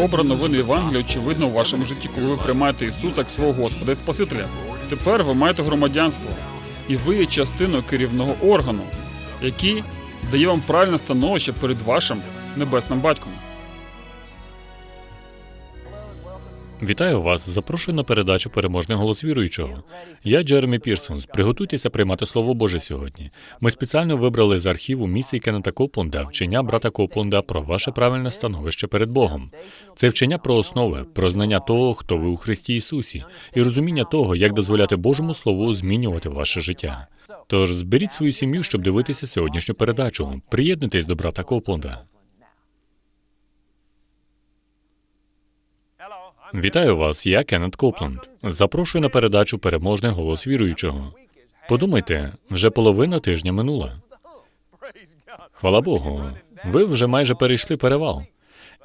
Добра новина Євангелія очевидно у вашому житті, коли ви приймаєте Ісуса як свого Господа і Спасителя. Тепер ви маєте громадянство, і ви є частиною керівного органу, який дає вам правильне становище перед вашим небесним батьком. Вітаю вас. Запрошую на передачу Переможний голос віруючого. Я Джеремі Пірсонс. Приготуйтеся приймати Слово Боже сьогодні. Ми спеціально вибрали з архіву місії Кеннета Копланда вчення брата Копланда про ваше правильне становище перед Богом. Це вчення про основи, про знання того, хто ви у Христі Ісусі, і розуміння того, як дозволяти Божому Слову змінювати ваше життя. Тож зберіть свою сім'ю, щоб дивитися сьогоднішню передачу. Приєднуйтесь до брата Копланда. Вітаю вас, я Кеннет Копланд. Запрошую на передачу Переможний голос віруючого. Подумайте, вже половина тижня минула. Хвала Богу, ви вже майже перейшли перевал.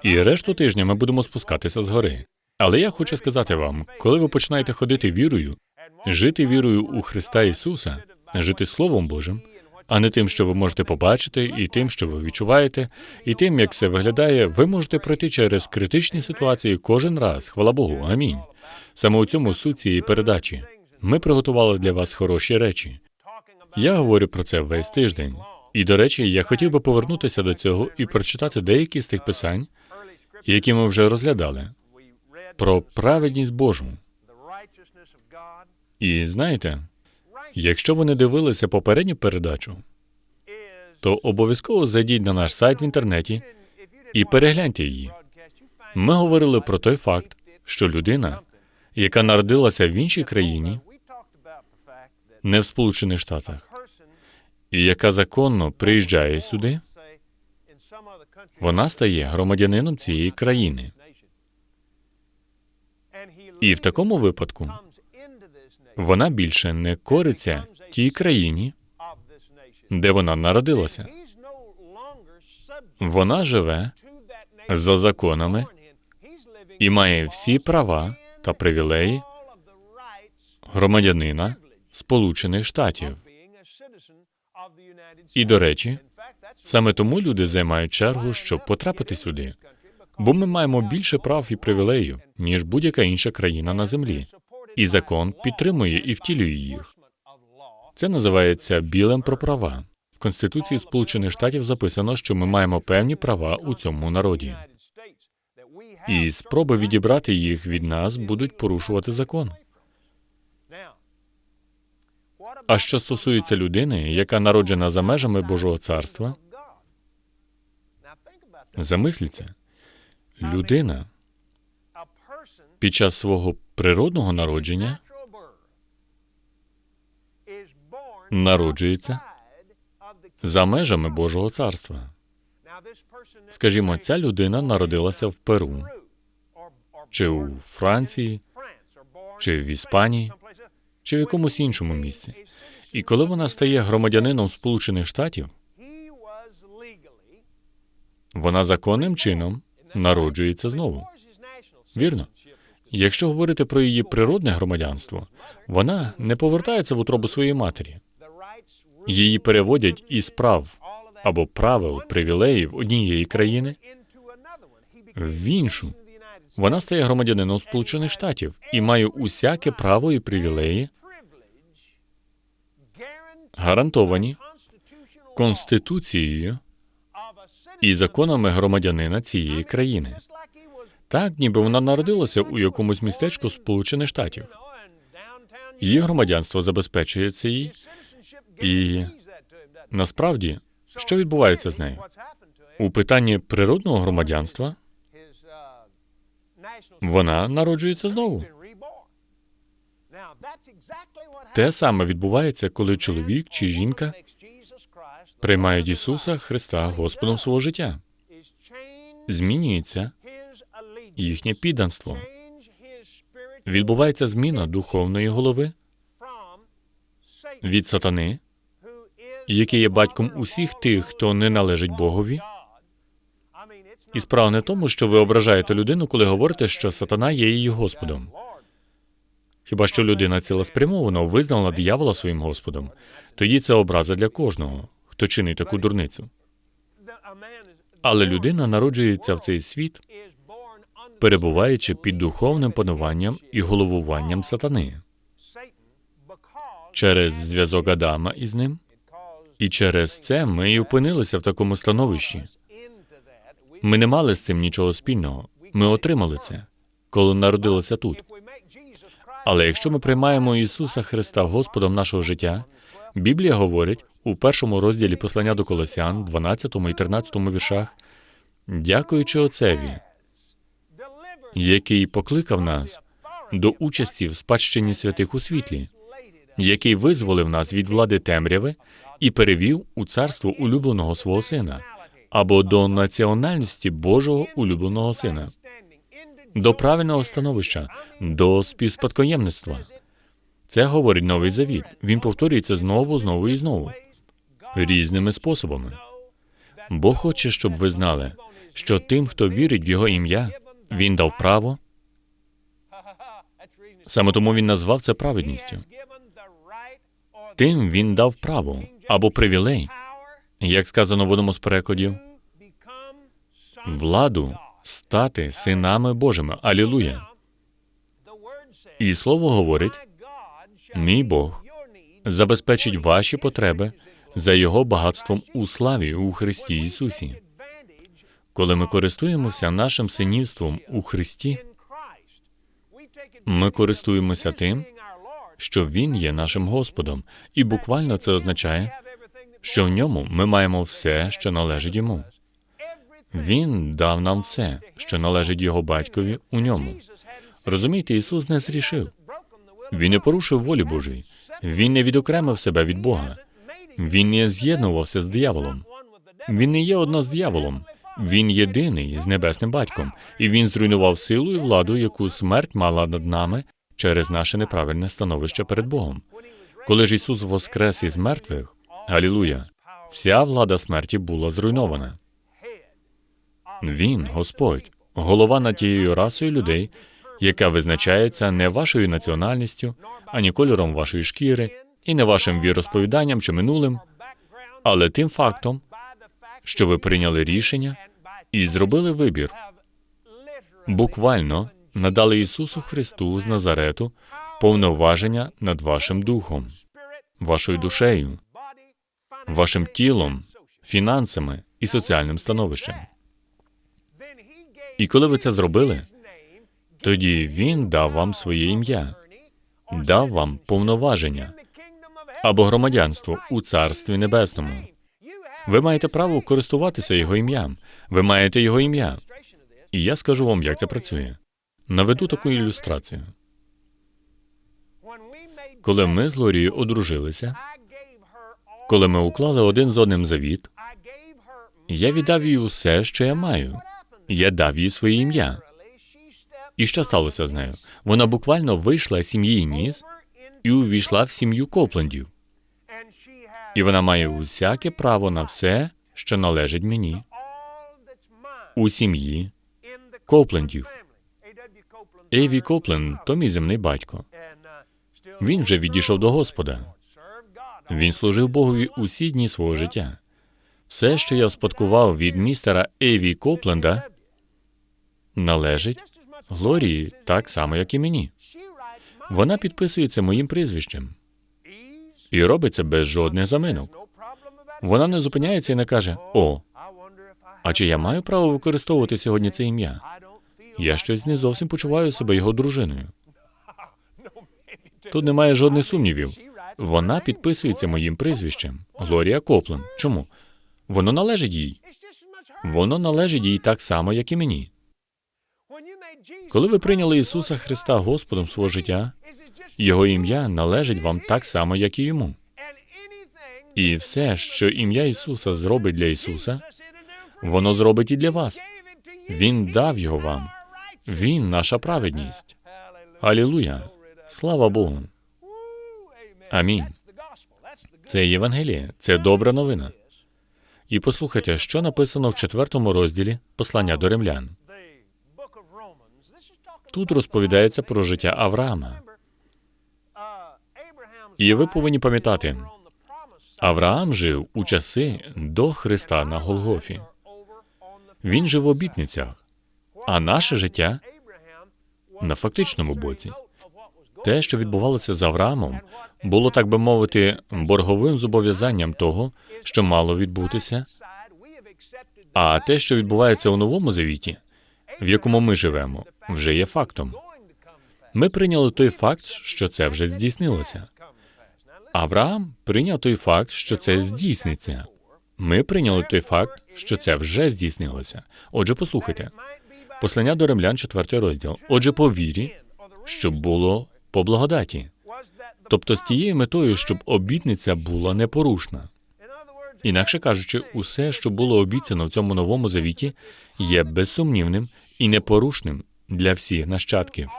І решту тижня ми будемо спускатися з гори. Але я хочу сказати вам, коли ви починаєте ходити вірою, жити вірою у Христа Ісуса, жити Словом Божим, а не тим, що ви можете побачити, і тим, що ви відчуваєте, і тим, як все виглядає, ви можете пройти через критичні ситуації кожен раз. Хвала Богу, амінь. Саме у цьому суть цієї передачі. Ми приготували для вас хороші речі. Я говорю про це весь тиждень. І, до речі, я хотів би повернутися до цього і прочитати деякі з тих писань, які ми вже розглядали, про праведність Божу. І знаєте, якщо ви не дивилися попередню передачу, то обов'язково зайдіть на наш сайт в інтернеті і перегляньте її. Ми говорили про той факт, що людина, яка народилася в іншій країні, не в Сполучених Штатах, і яка законно приїжджає сюди, вона стає громадянином цієї країни. І в такому випадку вона більше не кориться тій країні, де вона народилася. Вона живе за законами і має всі права та привілеї громадянина Сполучених Штатів. І, до речі, саме тому люди займають чергу, щоб потрапити сюди, бо ми маємо більше прав і привілеїв, ніж будь-яка інша країна на землі. І закон підтримує і втілює їх. Це називається білем про права. В Конституції Сполучених Штатів записано, що ми маємо певні права у цьому народі. І спроби відібрати їх від нас будуть порушувати закон. А що стосується людини, яка народжена за межами Божого царства, замисліться, людина під час свого природного народження народжується за межами Божого царства. Скажімо, ця людина народилася в Перу, чи у Франції, чи в Іспанії, чи в якомусь іншому місці. І коли вона стає громадянином Сполучених Штатів, вона законним чином народжується знову. Вірно? Якщо говорити про її природне громадянство, вона не повертається в утробу своєї матері. Її переводять із прав або правил, привілеїв однієї країни в іншу. Вона стає громадянином Сполучених Штатів і має усяке право і привілеї, гарантовані Конституцією і законами громадянина цієї країни. Так, ніби вона народилася у якомусь містечку Сполучених Штатів. Її громадянство забезпечується їй, і насправді, що відбувається з нею? У питанні природного громадянства вона народжується знову. Те саме відбувається, коли чоловік чи жінка приймають Ісуса Христа Господом свого життя. Змінюється їхнє підданство. Відбувається зміна духовної голови від сатани, який є батьком усіх тих, хто не належить Богові. І справа не тому, що ви ображаєте людину, коли говорите, що сатана є її Господом. Хіба що людина цілеспрямовано визнала диявола своїм Господом, тоді це образа для кожного, хто чинить таку дурницю. Але людина народжується в цей світ перебуваючи під духовним пануванням і головуванням сатани через зв'язок Адама із ним. І через це ми і опинилися в такому становищі. Ми не мали з цим нічого спільного. Ми отримали це, коли народилися тут. Але якщо ми приймаємо Ісуса Христа Господом нашого життя, Біблія говорить у першому розділі послання до Колосян, 12 і 13 віршах, дякуючи Отцеві, який покликав нас до участі в спадщині святих у світлі, який визволив нас від влади темряви і перевів у царство улюбленого свого сина, або до національності Божого улюбленого сина, до правильного становища, до співспадкоємництва. Це говорить новий завіт. Він повторюється знову, знову і знову, різними способами. Бог хоче, щоб ви знали, що тим, хто вірить в його ім'я, він дав право. Саме тому він назвав це праведністю. Тим він дав право або привілей, як сказано в одному з перекладів, владу стати синами Божими. Алілуя. І слово говорить: мій Бог забезпечить ваші потреби за його багатством у славі у Христі Ісусі. Коли ми користуємося нашим синівством у Христі, ми користуємося тим, що Він є нашим Господом, і буквально це означає, що в ньому ми маємо все, що належить йому. Він дав нам все, що належить його батькові у ньому. Розумієте, Ісус не зрішив. Він не порушив волі Божої. Він не відокремив себе від Бога. Він не з'єднувався з дияволом. Він не є одно з дияволом. Він єдиний з небесним батьком, і він зруйнував силу і владу, яку смерть мала над нами через наше неправильне становище перед Богом. Коли ж Ісус воскрес із мертвих, Галілуя, вся влада смерті була зруйнована. Він, Господь, голова над тією расою людей, яка визначається не вашою національністю, ані кольором вашої шкіри, і не вашим віросповіданням чи минулим, але тим фактом, що ви прийняли рішення і зробили вибір, буквально надали Ісусу Христу з Назарету повноваження над вашим духом, вашою душею, вашим тілом, фінансами і соціальним становищем. І коли ви це зробили, тоді Він дав вам своє ім'я, дав вам повноваження або громадянство у Царстві Небесному. Ви маєте право користуватися його ім'ям. Ви маєте його ім'я. І я скажу вам, як це працює. Наведу таку ілюстрацію. Коли ми з Лорією одружилися, коли ми уклали один з одним завіт, я віддав їй усе, що я маю. Я дав їй своє ім'я. І що сталося з нею? Вона буквально вийшла з сім'ї Ніс і увійшла в сім'ю Коплендів. І вона має усяке право на все, що належить мені у сім'ї Коплендів. Ейві Копленд то мій земний батько. Він вже відійшов до Господа. Він служив Богові усі дні свого життя. Все, що я спадкував від містера Ейві Копленда, належить Глорії так само, як і мені. Вона підписується моїм прізвищем і робить це без жодних заминок. Вона не зупиняється і не каже: О, а чи я маю право використовувати сьогодні це ім'я? Я щось не зовсім почуваю себе його дружиною. Тут немає жодних сумнівів. Вона підписується моїм прізвищем Глорія Коплен. Чому? Воно належить їй. Воно належить їй так само, як і мені. Коли ви прийняли Ісуса Христа Господом свого життя, Його ім'я належить вам так само, як і йому. І все, що ім'я Ісуса зробить для Ісуса, воно зробить і для вас. Він дав його вам. Він наша праведність. Алілуя! Слава Богу! Амінь. Це Євангеліє, це добра новина. І послухайте, що написано в четвертому розділі послання до римлян. Тут розповідається про життя Авраама. І ви повинні пам'ятати, Авраам жив у часи до Христа на Голгофі. Він жив в обітницях, а наше життя на фактичному боці. Те, що відбувалося з Авраамом, було, так би мовити, борговим зобов'язанням того, що мало відбутися, а те, що відбувається у новому завіті, в якому ми живемо, вже є фактом. Ми прийняли той факт, що це вже здійснилося. Авраам прийняв той факт, що це здійсниться. Ми прийняли той факт, що це вже здійснилося. Отже, послухайте, послання до римлян, 4 розділ. Отже, по вірі, щоб було по благодаті, тобто з тією метою, щоб обітниця була непорушна. Інакше кажучи, усе, що було обіцяно в цьому новому завіті, є безсумнівним і непорушним для всіх нащадків.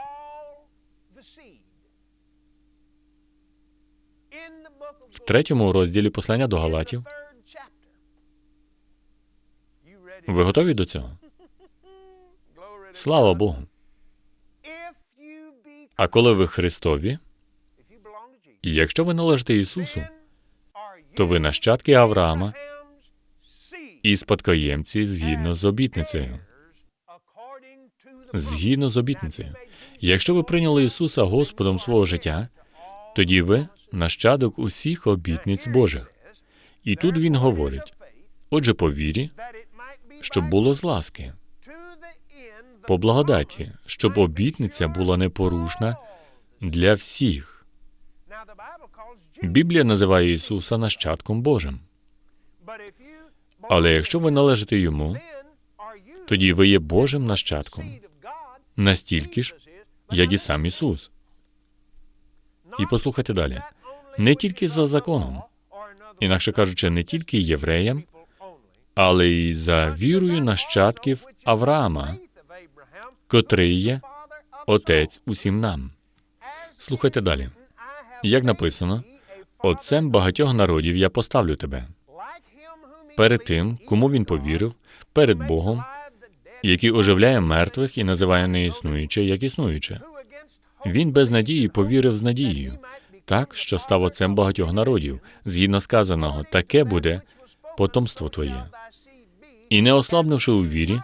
В третьому розділі послання до Галатів ви готові до цього? Слава Богу! А коли ви Христові, якщо ви належите Ісусу, то ви нащадки Авраама і спадкоємці згідно з обітницею. Згідно з обітницею. Якщо ви прийняли Ісуса Господом свого життя, тоді ви нащадок усіх обітниць Божих. І тут він говорить: отже, по вірі, щоб було з ласки, по благодаті, щоб обітниця була непорушна для всіх. Біблія називає Ісуса нащадком Божим. Але якщо ви належите йому, тоді ви є Божим нащадком, настільки ж, як і сам Ісус. І послухайте далі. Не тільки за законом, інакше кажучи, не тільки євреям, але й за вірою нащадків Авраама, котрий є отець усім нам. Слухайте далі. Як написано, отцем багатьох народів я поставлю тебе перед тим, кому він повірив, перед Богом, який оживляє мертвих і називає неіснуюче як існуюче. Він без надії повірив з надією, так що став отцем багатьох народів, згідно сказаного, таке буде потомство твоє. І не ослабнувши у вірі,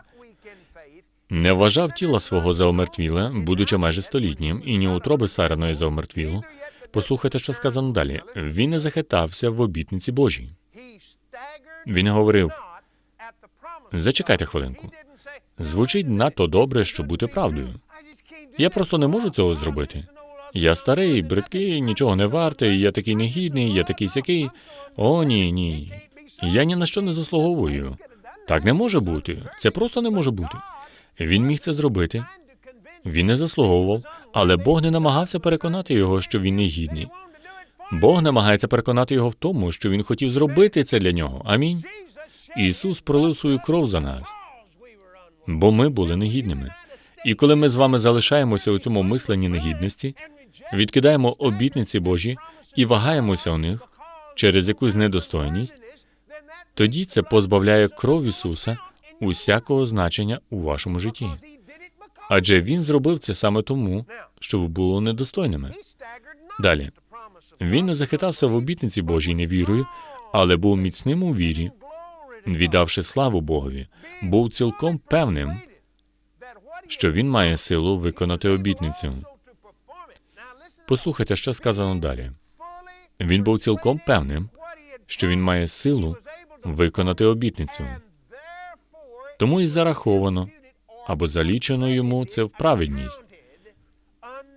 не вважав тіла свого за омертвіле, будучи майже столітнім, і ні утроби Сараної за омертвілу. Послухайте, що сказано далі. Він не захитався в обітниці Божій. Він говорив: зачекайте хвилинку. Звучить надто добре, щоб бути правдою. Я просто не можу цього зробити. Я старий, бридкий, нічого не вартий, я такий негідний, я такий сякий. О, ні, ні. Я ні на що не заслуговую. Так не може бути. Це просто не може бути. Він міг це зробити. Він не заслуговував, але Бог не намагався переконати його, що він не гідний. Бог намагається переконати його в тому, що він хотів зробити це для нього. Амінь. Ісус пролив свою кров за нас, бо ми були негідними. І коли ми з вами залишаємося у цьому мисленні негідності, відкидаємо обітниці Божі і вагаємося у них через якусь недостойність, тоді це позбавляє кров Ісуса усякого значення у вашому житті. Адже Він зробив це саме тому, що ви були недостойними. Далі. Він не захитався в обітниці Божій невірою, але був міцним у вірі, віддавши славу Богові, був цілком певним, що він має силу виконати обітницю. Послухайте, що сказано далі. Він був цілком певним, що він має силу виконати обітницю. Тому і зараховано або залічено йому це в праведність.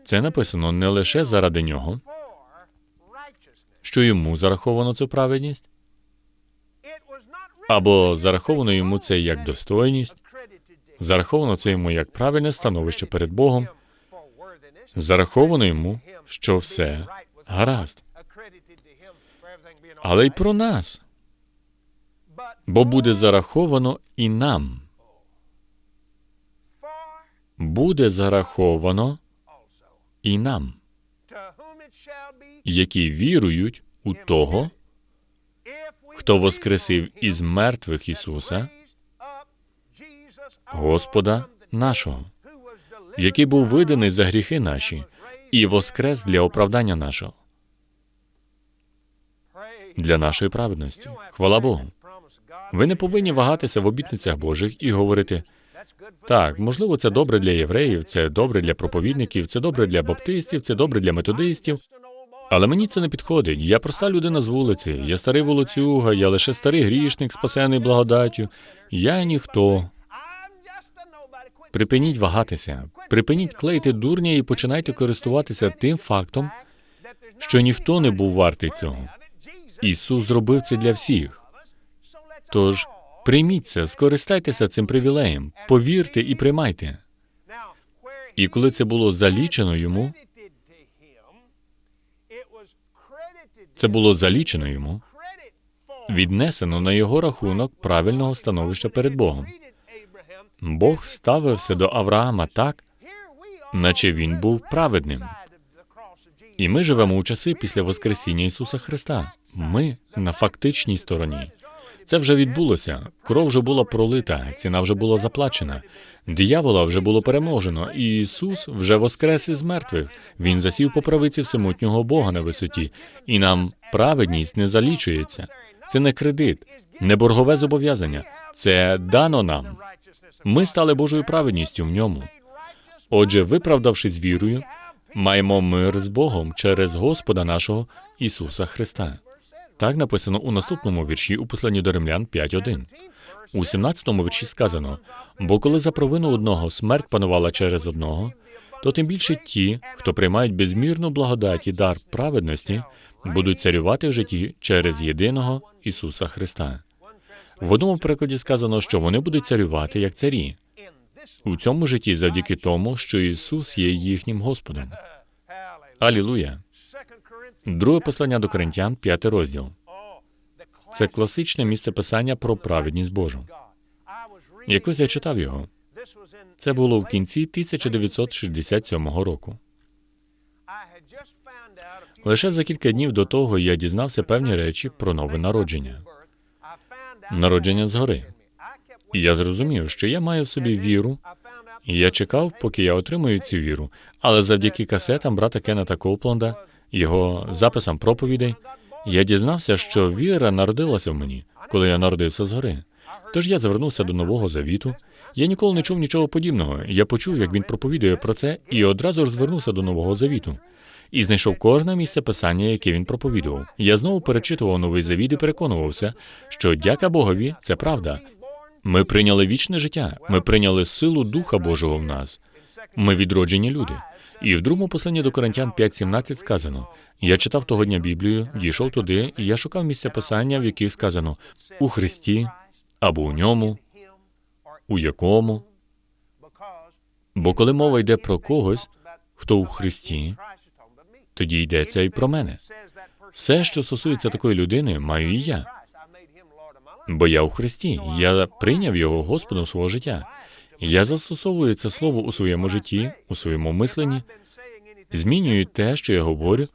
Це написано не лише заради нього, що йому зараховано цю праведність, або зараховано йому це як достойність, зараховано це йому як правильне становище перед Богом, зараховано йому, що все гаразд. Але й про нас, бо буде зараховано і нам. Буде зараховано і нам, які вірують у того, хто воскресив із мертвих Ісуса, Господа нашого, який був виданий за гріхи наші і воскрес для оправдання нашого, для нашої праведності. Хвала Богу. Ви не повинні вагатися в обітницях Божих і говорити: Так, можливо, це добре для євреїв, це добре для проповідників, це добре для баптистів, це добре для методистів. Але мені це не підходить. Я проста людина з вулиці, я старий волоцюга, я лише старий грішник, спасений благодаттю. Я ніхто. Припиніть вагатися, припиніть клеїти дурня і починайте користуватися тим фактом, що ніхто не був вартий цього. Ісус зробив це для всіх. Тож прийміть це, скористайтеся цим привілеєм, повірте і приймайте. І коли це було залічено йому, це було залічено йому, віднесено на його рахунок правильного становища перед Богом. Бог ставився до Авраама так, наче він був праведним. І ми живемо у часи після Воскресіння Ісуса Христа. Ми на фактичній стороні. Це вже відбулося. Кров вже була пролита, ціна вже була заплачена. Диявола вже було переможено, і Ісус вже воскрес із мертвих. Він засів по правиці всемутнього Бога на висоті, і нам праведність не залічується. Це не кредит, не боргове зобов'язання. Це дано нам. Ми стали Божою праведністю в ньому. Отже, виправдавшись вірою, маємо мир з Богом через Господа нашого Ісуса Христа. Так написано у наступному вірші у посланні до Римлян 5.1. У 17-му вірші сказано: бо коли за провину одного смерть панувала через одного, то тим більше ті, хто приймають безмірну благодать і дар праведності, будуть царювати в житті через єдиного Ісуса Христа. В одному прикладі сказано, що вони будуть царювати як царі у цьому житті завдяки тому, що Ісус є їхнім Господом. Алілуя! Друге послання до Коринтян, п'ятий розділ. Це класичне місце писання про праведність Божу. Якось я читав його. Це було в кінці 1967 року. Лише за кілька днів до того я дізнався певні речі про нове народження. Народження згори. І я зрозумів, що я маю в собі віру, і я чекав, поки я отримую цю віру. Але завдяки касетам брата Кеннета Коупленда, його записам проповідей, я дізнався, що віра народилася в мені, коли я народився згори. Тож я звернувся до нового завіту. Я ніколи не чув нічого подібного. Я почув, як він проповідує про це, і одразу ж звернувся до нового завіту. І знайшов кожне місце писання, яке він проповідував. Я знову перечитував новий завіт і переконувався, що дяка Богові це правда. Ми прийняли вічне життя, ми прийняли силу Духа Божого в нас. Ми відроджені люди. І в другому посланні до Коринтян 5.17 сказано: я читав того дня Біблію, дійшов туди, і я шукав місця писання, в яких сказано у Христі або у ньому, у якому. Бо коли мова йде про когось, хто у Христі, тоді йдеться і про мене. Все, що стосується такої людини, маю і я. Бо я у Христі, я прийняв його Господом свого життя. Я застосовую це слово у своєму житті, у своєму мисленні, змінюю те, що я говорю,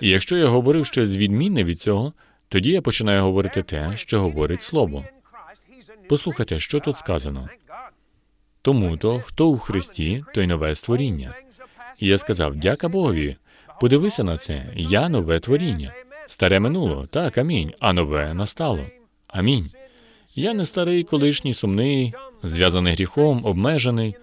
і якщо я говорив щось відмінне від цього, тоді я починаю говорити те, що говорить слово. Послухайте, що тут сказано. Тому то, хто у Христі, той нове створіння. І я сказав: дяка Богові. Подивися на це. Я нове творіння. Старе минуло, так, амінь. А нове настало. Амінь. Я не старий, колишній, сумний, зв'язаний гріхом, обмежений,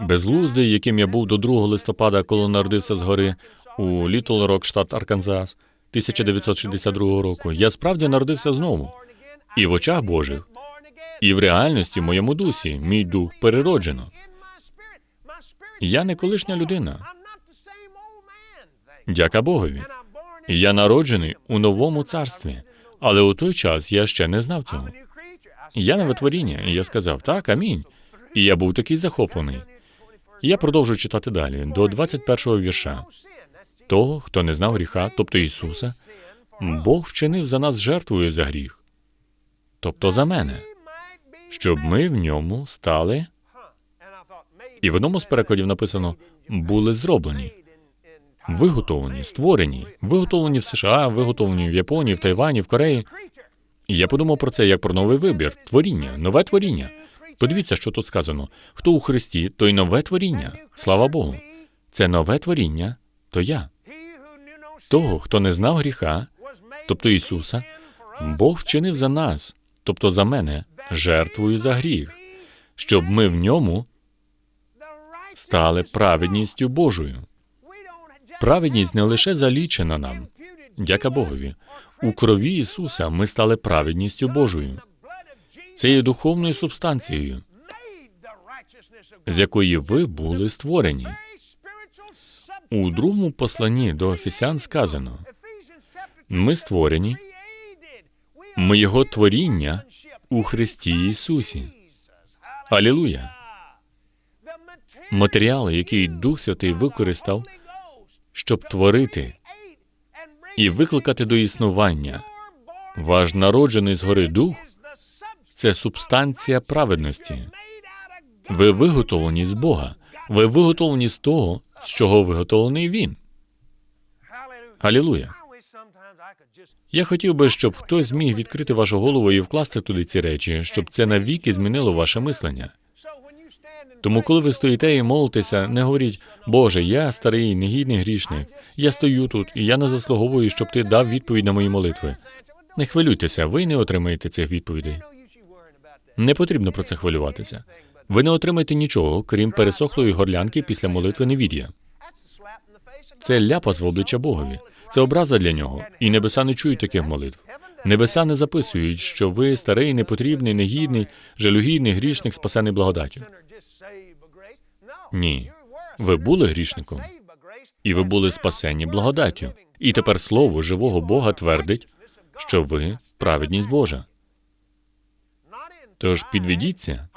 безглуздий, яким я був до 2 листопада, коли народився згори у Літл Рок, штат Арканзас, 1962 року. Я справді народився знову. І в очах Божих, і в реальності в моєму дусі, мій дух перероджено. Я не колишня людина. Дяка Богові. Я народжений у новому царстві, але у той час я ще не знав цього. Я нове творіння, і я сказав так, амінь. І я був такий захоплений. Я продовжу читати далі до 21-го вірша. Того, хто не знав гріха, тобто Ісуса, Бог вчинив за нас жертвою за гріх, тобто за мене, щоб ми в ньому стали. І в одному з перекладів написано були зроблені, виготовлені, створені, виготовлені в США, виготовлені в Японії, в Тайвані, в Кореї. І я подумав про це як про новий вибір, творіння, нове творіння. Подивіться, що тут сказано: хто у Христі, той нове творіння. Слава Богу. Це нове творіння, то я. Того, хто не знав гріха, тобто Ісуса, Бог вчинив за нас, тобто за мене, жертвою за гріх, щоб ми в ньому стали праведністю Божою. Праведність не лише залічена нам, дяка Богові. У крові Ісуса ми стали праведністю Божою. Це є духовною субстанцією, з якої ви були створені. У другому посланні до Офісян сказано: ми створені, ми Його творіння у Христі Ісусі. Алілуя! Матеріали, який Дух Святий використав, щоб творити і викликати до існування ваш народжений згори дух це субстанція праведності. Ви виготовлені з Бога. Ви виготовлені з того, з чого виготовлений Він. Алілуя. Я хотів би, щоб хтось зміг відкрити вашу голову і вкласти туди ці речі, щоб це навіки змінило ваше мислення. Тому, коли ви стоїте і молитеся, не говоріть, Боже, я старий, негідний грішник. Я стою тут, і я не заслуговую, щоб ти дав відповідь на мої молитви. Не хвилюйтеся, ви не отримаєте цих відповідей. Не потрібно про це хвилюватися. Ви не отримаєте нічого, крім пересохлої горлянки після молитви невір'я. Це ляпас в обличчя Богові. Це образа для нього, і небеса не чують таких молитв. Небеса не записують, що ви старий, непотрібний, негідний, жалюгідний грішник, спасений благодаттю. Ні, ви були грішником, і ви були спасені благодаттю. І тепер слово живого Бога твердить, що ви праведність Божа. Тож підведіться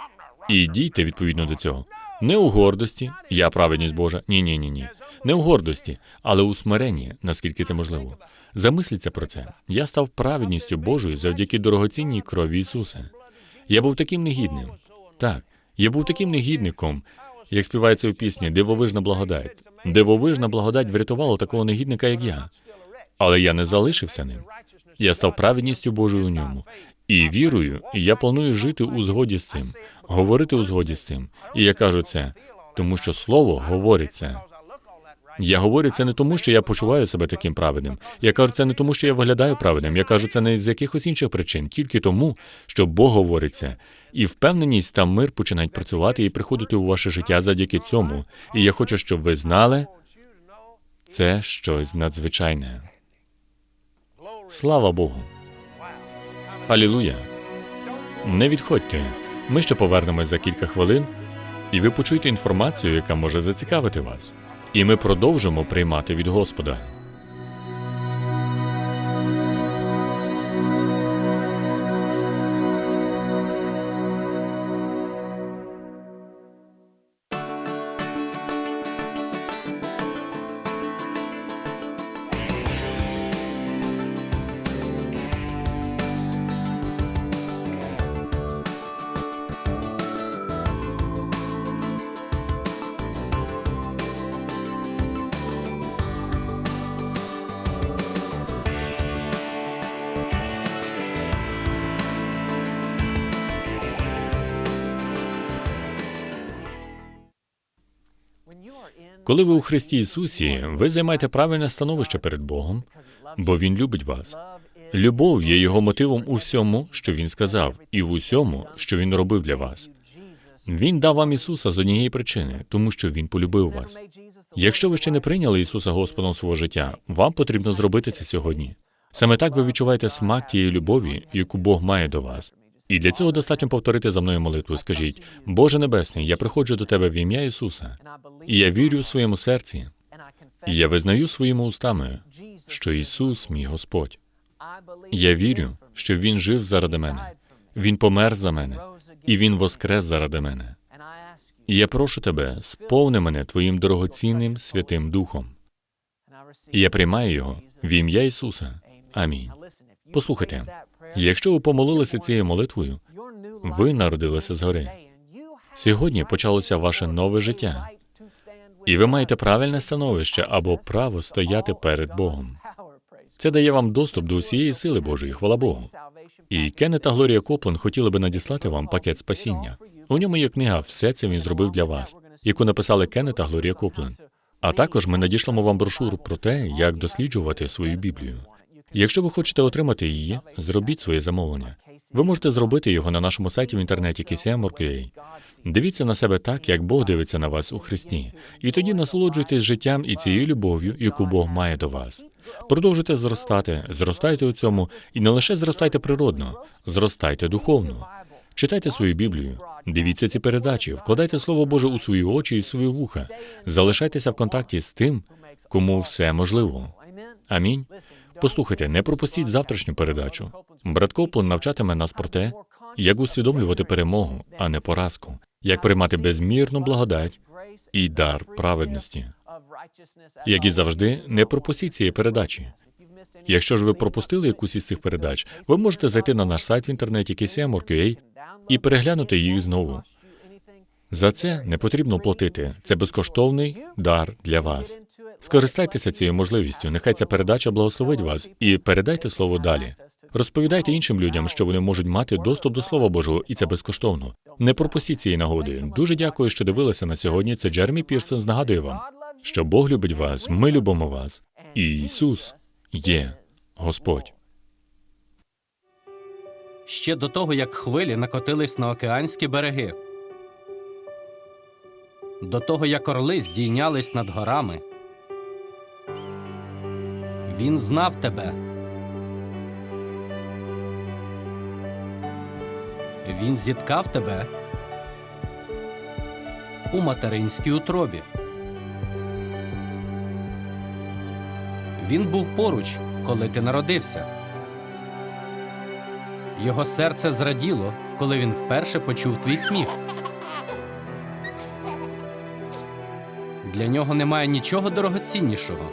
і дійте відповідно до цього. Не у гордості, я праведність Божа. Ні, ні, ні, ні. Не у гордості, але у смиренні, наскільки це можливо. Замисліться про це. Я став праведністю Божою завдяки дорогоцінній крові Ісуса. Я був таким негідним. Так, я був таким негідником, як співається у пісні Дивовижна благодать. Дивовижна благодать врятувала такого негідника, як я. Але я не залишився ним. Я став праведністю Божою у ньому. І вірую, і я планую жити у згоді з цим, говорити у згоді з цим. І я кажу це, тому що слово говорить це. Я говорю це не тому, що я почуваю себе таким праведним. Я кажу це не тому, що я виглядаю праведним. Я кажу це не з якихось інших причин, тільки тому, що Бог говорить це. І впевненість та мир починають працювати і приходити у ваше життя завдяки цьому. І я хочу, щоб ви знали, це щось надзвичайне. Слава Богу. Алілуя. Не відходьте. Ми ще повернемось за кілька хвилин, і ви почуєте інформацію, яка може зацікавити вас. І ми продовжимо приймати від Господа. Коли ви у Христі Ісусі, ви займаєте правильне становище перед Богом, бо Він любить вас. Любов є його мотивом у всьому, що він сказав, і в усьому, що він робив для вас. Він дав вам Ісуса з однієї причини, тому що Він полюбив вас. Якщо ви ще не прийняли Ісуса Господом свого життя, вам потрібно зробити це сьогодні. Саме так ви відчуваєте смак тієї любові, яку Бог має до вас. І для цього достатньо повторити за мною молитву. Скажіть, Боже Небесний, я приходжу до Тебе в ім'я Ісуса, і я вірю у своєму серці, і я визнаю своїми устами, що Ісус мій Господь. Я вірю, що Він жив заради мене, Він помер за мене, і Він воскрес заради мене. І я прошу тебе, сповни мене Твоїм дорогоцінним Святим Духом. І я приймаю його в ім'я Ісуса. Амінь. Послухайте, якщо ви помолилися цією молитвою, ви народилися згори. Сьогодні почалося ваше нове життя, і ви маєте правильне становище або право стояти перед Богом. Це дає вам доступ до усієї сили Божої, хвала Богу. І Кеннет та Глорія Коплен хотіли би надіслати вам пакет спасіння. У ньому є книга Все це він зробив для вас, яку написали Кеннет та Глорія Коплен. А також ми надішлемо вам брошуру про те, як досліджувати свою Біблію. Якщо ви хочете отримати її, зробіть своє замовлення. Ви можете зробити його на нашому сайті в інтернеті KCM.org.ua. Дивіться на себе так, як Бог дивиться на вас у Христі, і тоді насолоджуйтесь життям і цією любов'ю, яку Бог має до вас. Продовжуйте зростати, зростайте у цьому, і не лише зростайте природно, зростайте духовно. Читайте свою Біблію, дивіться ці передачі, вкладайте Слово Боже у свої очі і свої вуха. Залишайтеся в контакті з тим, кому все можливо. Амінь. Послухайте, не пропустіть завтрашню передачу. Брат Коплен навчатиме нас про те, як усвідомлювати перемогу, а не поразку, як приймати безмірну благодать і дар праведності. Як і завжди, не пропустіть цієї передачі. Якщо ж ви пропустили якусь із цих передач, ви можете зайти на наш сайт в інтернеті KCM.org.ua і переглянути їх знову. За це не потрібно платити. Це безкоштовний дар для вас. Скористайтеся цією можливістю. Нехай ця передача благословить вас і передайте слово далі. Розповідайте іншим людям, що вони можуть мати доступ до Слова Божого, і це безкоштовно. Не пропустіть цієї нагоди. Дуже дякую, що дивилися на сьогодні. Це Джеремі Пірсон. Нагадує вам, що Бог любить вас, ми любимо вас, і Ісус є Господь. ще до того, як хвилі накотились на океанські береги, до того, як орли здійнялись над горами. Він знав тебе. Він зіткав тебе у материнській утробі. Він був поруч, коли ти народився. Його серце зраділо, коли він вперше почув твій сміх. Для нього немає нічого дорогоціннішого.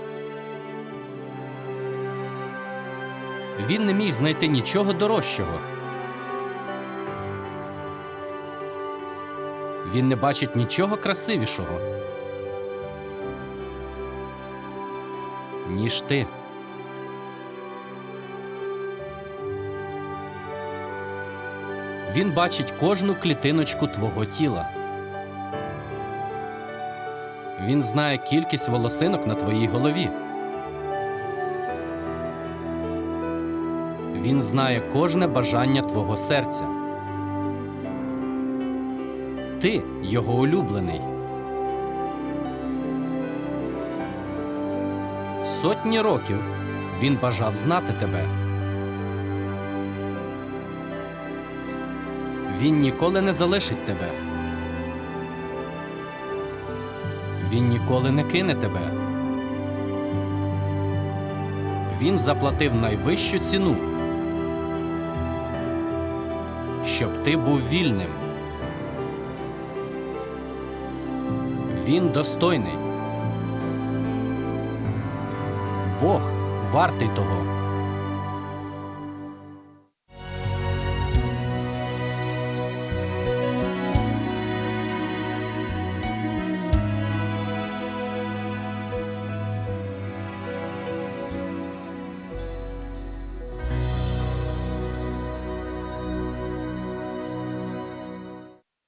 Він не міг знайти нічого дорожчого. Він не бачить нічого красивішого, ніж ти. Він бачить кожну клітиночку твого тіла. Він знає кількість волосинок на твоїй голові. Він знає кожне бажання твого серця. Ти його улюблений. Сотні років він бажав знати тебе. Він ніколи не залишить тебе. Він ніколи не кине тебе. Він заплатив найвищу ціну, щоб ти був вільним. Він достойний. Бог вартий того.